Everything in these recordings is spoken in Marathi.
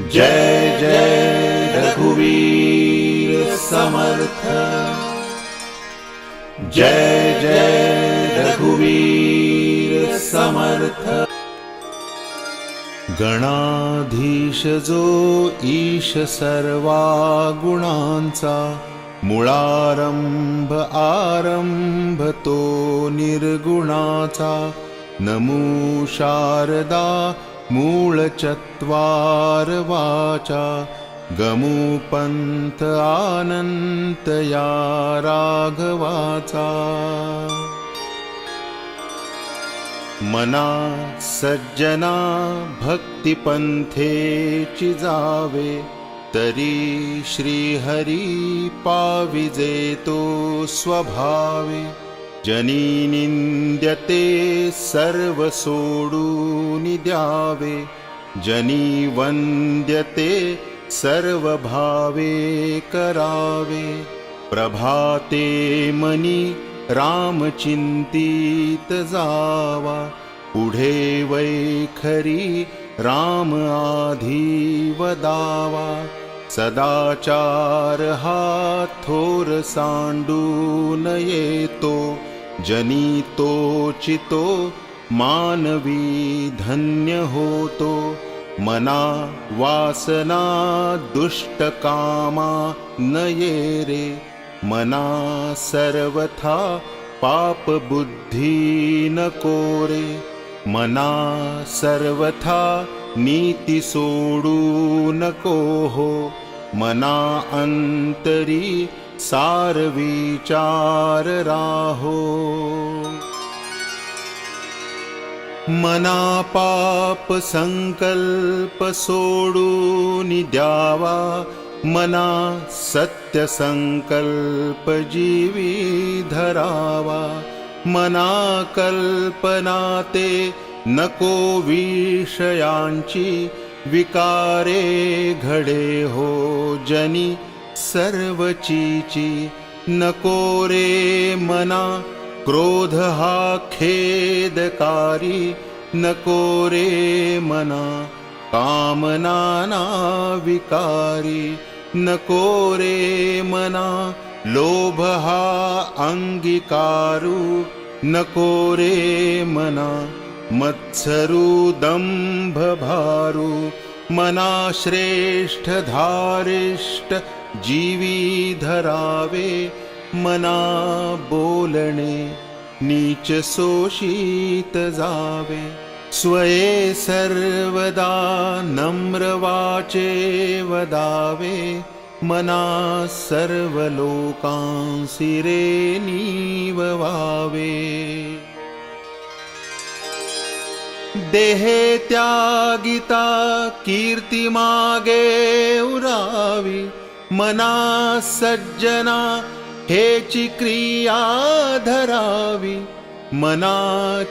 जय जय रघुवीर समर्थ। जय जय रघुवीर समर्थ। गणाधीश जो ईश सर्वा गुणांचा मुळारंभ आरंभ तो निर्गुणाचा नमो शारदा मूळ चत्वार वाचा गमू आनंत या राघवाचा। मना सज्जना भक्तिपंथेची जावे तरी श्रीहरी पाविजेतो स्वभावे। जनी निंद्यते सर्व सोडून द्यावे जनी वंद्यते सर्व भावे करावे। प्रभाते मनी रामचिंतित जावा पुढे वैखरी राम आधी वदावा सदाचार हा थोर सांडून येतो जनितोचितो मानवी धन्य होतो मना वासना दुष्टकामा नये रे। मना सर्वथा पापबुद्धि न कोरे मना सर्वथा नीति सोडू न कोः मना अन्तरी सार विचार राहो मना पाप संकल्प सोडून द्यावा मना सत्य संकल्प जीवी धरावा मना कल्पना ते नको विषयांची विकारे घडे हो जनी सर्वचीची न कोरे मना क्रोधहा खेदकारी न कोरे मना कामनाविकारी न कोरे मना लोभहा अङ्गीकारु न कोरे मना मत्सरुदम्भभारु मना श्रेष्ठधारिष्ट जीवी धरावे मना बोलणे नीच शोषित जावे. स्वये सर्वदा नम्र वाचे वदावे मना सर्व लोकांसी रे नीववावे देहे त्यागिता कीर्ती मागे उरावी मना सज्जना हेची क्रिया धरावी. मना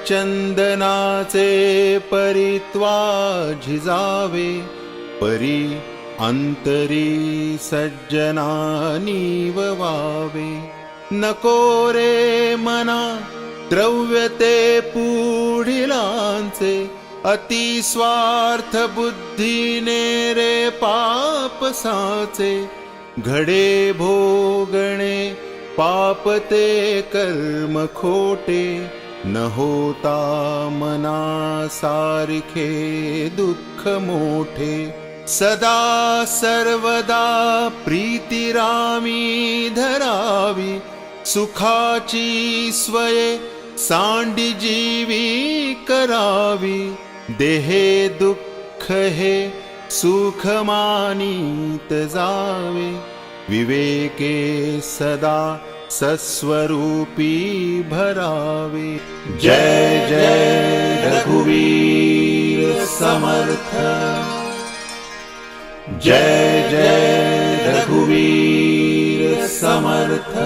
चंदनाचे परित्वा झिजावे परी अंतरी सज्जनानी वावे नको रे मना द्रव्य ते पुढिलांचे. अति स्वार्थ बुद्धीने रे पाप साचे. घडे भोगणे पाप ते कर्म खोटे न होता मना सारखे दुःख मोठे. सदा सर्वदा प्रीतिरामी धरावी सुखाची स्वये सांडी जीवी करावी. देहे दुःख हे सुख मानित जावे विवेके सदा सस्वरूपी भरावे। जय जय रघुवीर समर्थ। जय जय रघुवीर समर्थ।